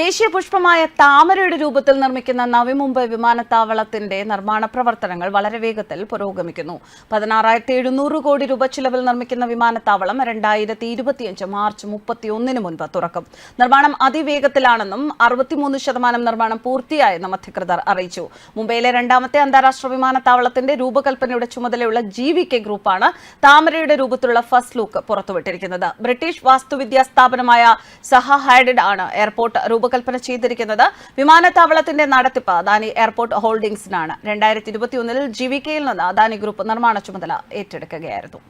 ദേശീയ പുഷ്പമായ താമരയുടെ രൂപത്തിൽ നിർമ്മിക്കുന്ന നവി മുംബൈ വിമാനത്താവളത്തിന്റെ നിർമ്മാണ പ്രവർത്തനങ്ങൾ വളരെ വേഗത്തിൽ പുരോഗമിക്കുന്നു. പതിനാറായിരത്തി എഴുന്നൂറ് കോടി രൂപ ചിലവിൽ നിർമ്മിക്കുന്ന വിമാനത്താവളം രണ്ടായിരത്തി ഇരുപത്തിയഞ്ച് മാർച്ച് മുപ്പത്തിയൊന്നിന് മുൻപ് തുറക്കും. നിർമ്മാണം അതിവേഗത്തിലാണെന്നും അറുപത്തിമൂന്ന് ശതമാനം നിർമ്മാണം പൂർത്തിയായെന്നും അധികൃതർ അറിയിച്ചു. മുംബൈയിലെ രണ്ടാമത്തെ അന്താരാഷ്ട്ര വിമാനത്താവളത്തിന്റെ രൂപകൽപ്പനയുടെ ചുമതലയുള്ള ജി വി കെ ഗ്രൂപ്പാണ് താമരയുടെ രൂപത്തിലുള്ള ഫസ്റ്റ് ലുക്ക് പുറത്തുവിട്ടിരിക്കുന്നത്. ബ്രിട്ടീഷ് വാസ്തുവിദ്യാ സ്ഥാപനമായ സഹ ഹൈഡഡ് ആണ് എയർപോർട്ട് രൂപകൽപ്പന ചെയ്തിരിക്കുന്നത് വിമാനത്താവളത്തിന്റെ നടത്തിപ്പ് അദാനി എയർപോർട്ട് ഹോൾഡിംഗ്സിനാണ്. രണ്ടായിരത്തി ഇരുപത്തിയൊന്നിൽ ജി വി കെയിൽ നിന്ന് അദാനി ഗ്രൂപ്പ് നിർമ്മാണ ചുമതല ഏറ്റെടുക്കുകയായിരുന്നു.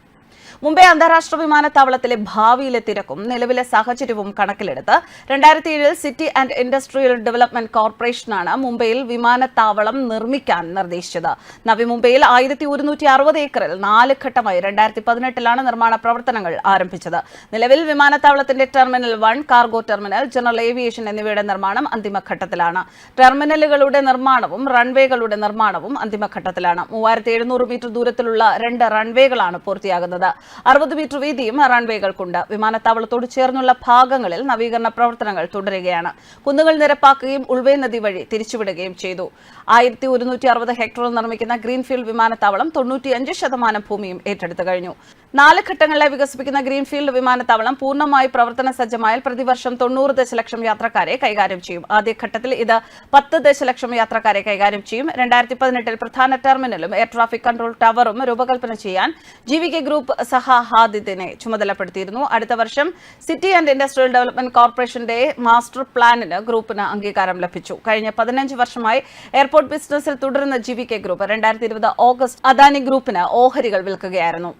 മുംബൈ അന്താരാഷ്ട്ര വിമാനത്താവളത്തിലെ ഭാവിയിലെ തിരക്കും നിലവിലെ സാഹചര്യവും കണക്കിലെടുത്ത് രണ്ടായിരത്തി ഏഴിൽ സിറ്റി ആൻഡ് ഇൻഡസ്ട്രിയൽ ഡെവലപ്മെന്റ് കോർപ്പറേഷനാണ് മുംബൈയിൽ വിമാനത്താവളം നിർമ്മിക്കാൻ നിർദ്ദേശിച്ചത്. നവി മുംബൈയിൽ ആയിരത്തി ഒരുന്നൂറ്റി അറുപത് ഏക്കറിൽ നാല് ഘട്ടമായി രണ്ടായിരത്തി പതിനെട്ടിലാണ് നിർമ്മാണ പ്രവർത്തനങ്ങൾ ആരംഭിച്ചത്. നിലവിൽ വിമാനത്താവളത്തിന്റെ terminal one cargo terminal general aviation എന്നിവയുടെ നിർമ്മാണം അന്തിമഘട്ടത്തിലാണ്. ടെർമിനലുകളുടെ നിർമ്മാണവും റൺവേകളുടെ നിർമ്മാണവും അന്തിമഘട്ടത്തിലാണ്. മൂവായിരത്തി എഴുന്നൂറ് മീറ്റർ ദൂരത്തിലുള്ള രണ്ട് റൺവേകളാണ് പൂർത്തിയാകുന്നത്. അറുപത് മീറ്റർ വീതിയും റൺവേകൾക്കുണ്ട് വിമാനത്താവളത്തോട് ചേർന്നുള്ള ഭാഗങ്ങളിൽ നവീകരണ പ്രവർത്തനങ്ങൾ തുടരുകയാണ്. കുന്നുകൾ നിരപ്പാക്കുകയും ഉൾവേ നദി വഴി തിരിച്ചുവിടുകയും ചെയ്തു. ആയിരത്തി ഒരുന്നൂറ്റി അറുപത് ഹെക്ടറിൽ നിർമ്മിക്കുന്ന ഗ്രീൻഫീൽഡ് വിമാനത്താവളം തൊണ്ണൂറ്റിയഞ്ച് ശതമാനം ഭൂമിയും ഏറ്റെടുത്തു കഴിഞ്ഞു. നാല് ഘട്ടങ്ങളിലായി വികസിപ്പിക്കുന്ന ഗ്രീൻഫീൽഡ് വിമാനത്താവളം പൂർണമായി പ്രവർത്തന സജ്ജമായാൽ പ്രതിവർഷം തൊണ്ണൂറ് ദശലക്ഷം യാത്രക്കാരെ കൈകാര്യം ചെയ്യും. ആദ്യഘട്ടത്തിൽ ഇത് പത്ത് ദശലക്ഷം യാത്രക്കാരെ കൈകാര്യം ചെയ്യും. രണ്ടായിരത്തി പതിനെട്ടിൽ പ്രധാന ടെർമിനലും എയർ ട്രാഫിക് കൺട്രോൾ ടവറും രൂപകൽപ്പന ചെയ്യാൻ ജി കെ ഗ്രൂപ്പ് സഹാഹാദിദിനെ ചുമതലപ്പെടുത്തിയിരുന്നു. അടുത്ത വർഷം സിറ്റി ആൻഡ് ഇൻഡസ്ട്രിയൽ ഡെവലപ്മെന്റ് കോർപ്പറേഷന്റെ മാസ്റ്റർ പ്ലാനിന് ഗ്രൂപ്പിന് അംഗീകാരം ലഭിച്ചു. കഴിഞ്ഞ പതിനഞ്ച് വർഷമായി എയർപോർട്ട് ബിസിനസിൽ തുടരുന്ന ജി കെ ഗ്രൂപ്പ് രണ്ടായിരത്തി ഇരുപത് ഓഗസ്റ്റ് അദാനി ഗ്രൂപ്പിന് ഓഹരികൾ വിൽക്കുകയായിരുന്നു.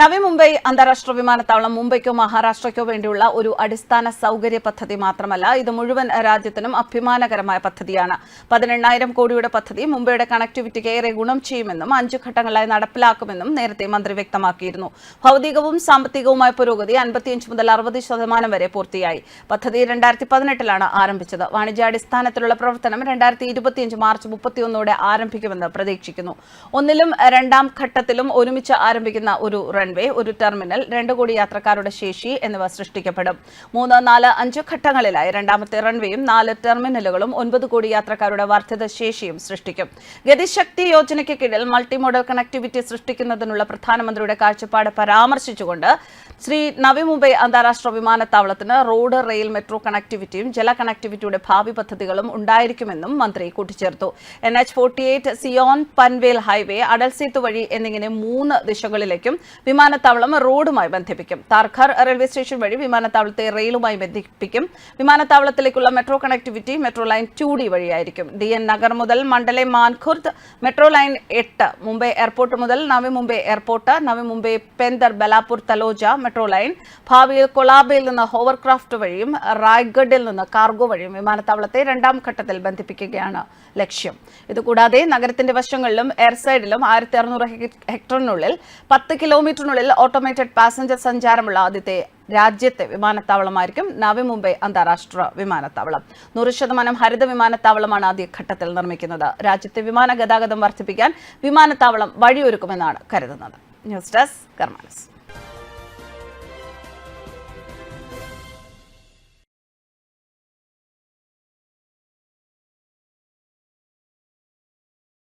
നവി മുംബൈ അന്താരാഷ്ട്ര വിമാനത്താവളം മുംബൈക്കോ മഹാരാഷ്ട്രയ്ക്കോ വേണ്ടിയുള്ള ഒരു അടിസ്ഥാന സൗകര്യ പദ്ധതി മാത്രമല്ല ഇത് മുഴുവൻ രാജ്യത്തിനും അഭിമാനകരമായ പദ്ധതിയാണ്. പതിനെണ്ണായിരം കോടിയുടെ പദ്ധതി മുംബൈയുടെ കണക്ടിവിറ്റിക്ക് ഏറെ ഗുണം ചെയ്യുമെന്നും അഞ്ചു ഘട്ടങ്ങളായി നടപ്പിലാക്കുമെന്നും നേരത്തെ മന്ത്രി വ്യക്തമാക്കിയിരുന്നു. ഭൗതികവും സാമ്പത്തികവുമായ പുരോഗതി അൻപത്തിയഞ്ച് മുതൽ അറുപത് ശതമാനം വരെ പൂർത്തിയായി. പദ്ധതി രണ്ടായിരത്തി പതിനെട്ടിലാണ് ആരംഭിച്ചത്. വാണിജ്യാടിസ്ഥാനത്തിലുള്ള പ്രവർത്തനം രണ്ടായിരത്തി ഇരുപത്തിയഞ്ച് മാർച്ച് മുപ്പത്തിയൊന്നോടെ ആരംഭിക്കുമെന്ന് പ്രതീക്ഷിക്കുന്നു. ഒന്നിലും രണ്ടാം ഘട്ടത്തിലും ഒരുമിച്ച് ആരംഭിക്കുന്ന ഒരു റൺവേ ഒരു ടെർമിനൽ രണ്ട് കോടി യാത്രക്കാരുടെ ശേഷി എന്നിവ സൃഷ്ടിക്കപ്പെടും. മൂന്ന് നാല് അഞ്ച് ഘട്ടങ്ങളിലായി രണ്ടാമത്തെ റൺവേയും നാല് ടെർമിനലുകളും ഒൻപത് കോടി യാത്രക്കാരുടെ വർദ്ധിത ശേഷിയും സൃഷ്ടിക്കും. ഗതിശക്തി യോജനയ്ക്ക് കീഴിൽ മൾട്ടി മോഡൽ കണക്ടിവിറ്റി സൃഷ്ടിക്കുന്നതിനുള്ള പ്രധാനമന്ത്രിയുടെ കാഴ്ചപ്പാട് പരാമർശിച്ചുകൊണ്ട് ശ്രീ നവി മുംബൈ അന്താരാഷ്ട്ര വിമാനത്താവളത്തിന് റോഡ് റെയിൽ മെട്രോ കണക്ടിവിറ്റിയും ജല കണക്ടിവിറ്റിയുടെ ഭാവി പദ്ധതികളും ഉണ്ടായിരിക്കുമെന്നും മന്ത്രി കൂട്ടിച്ചേർത്തു. N H forty eight Sion Panvel highway Atal വഴി എന്നിങ്ങനെ മൂന്ന് ദിശകളിലേക്കും വിമാനത്താവളം റോഡുമായി ബന്ധിപ്പിക്കും. താർഖർ റെയിൽവേ സ്റ്റേഷൻ വഴി വിമാനത്താവളത്തെ റെയിലുമായി ബന്ധിപ്പിക്കും. വിമാനത്താവളത്തിലേക്കുള്ള metro connectivity metro line two D വഴിയായിരിക്കും. ഡി എൻ നഗർ മുതൽ മണ്ഡലെ മാൻഖുർദ് മെട്രോ ലൈൻ എട്ട് മുംബൈ എയർപോർട്ട് മുതൽ Navi Mumbai airport Navi Mumbai Pendhar Belapur Taloja metro line ഭാവിയിൽ കൊളാബയിൽ നിന്ന് ഹോവർക്രാഫ്റ്റ് വഴിയും റായ്ഗഡിൽ നിന്ന് കാർഗോ വഴിയും വിമാനത്താവളത്തെ രണ്ടാം ഘട്ടത്തിൽ ബന്ധിപ്പിക്കുകയാണ് ലക്ഷ്യം. ഇതുകൂടാതെ നഗരത്തിന്റെ വശങ്ങളിലും എയർ സൈഡിലും ആയിരത്തി അറുന്നൂറ് ഹെക്ടറിനുള്ളിൽ പത്ത് കിലോമീറ്ററിനുള്ളിൽ ഓട്ടോമേറ്റഡ് പാസഞ്ചർ സഞ്ചാരമുള്ള ആദ്യത്തെ രാജ്യത്തെ വിമാനത്താവളമായിരിക്കും നവി മുംബൈ അന്താരാഷ്ട്ര വിമാനത്താവളം. നൂറ് ശതമാനം ഹരിത വിമാനത്താവളമാണ് ആദ്യഘട്ടത്തിൽ നിർമ്മിക്കുന്നത്. രാജ്യത്തെ വിമാന ഗതാഗതം വർദ്ധിപ്പിക്കാൻ വിമാനത്താവളം വഴിയൊരുക്കുമെന്നാണ് കരുതുന്നത്. News desk കർമാനസ്.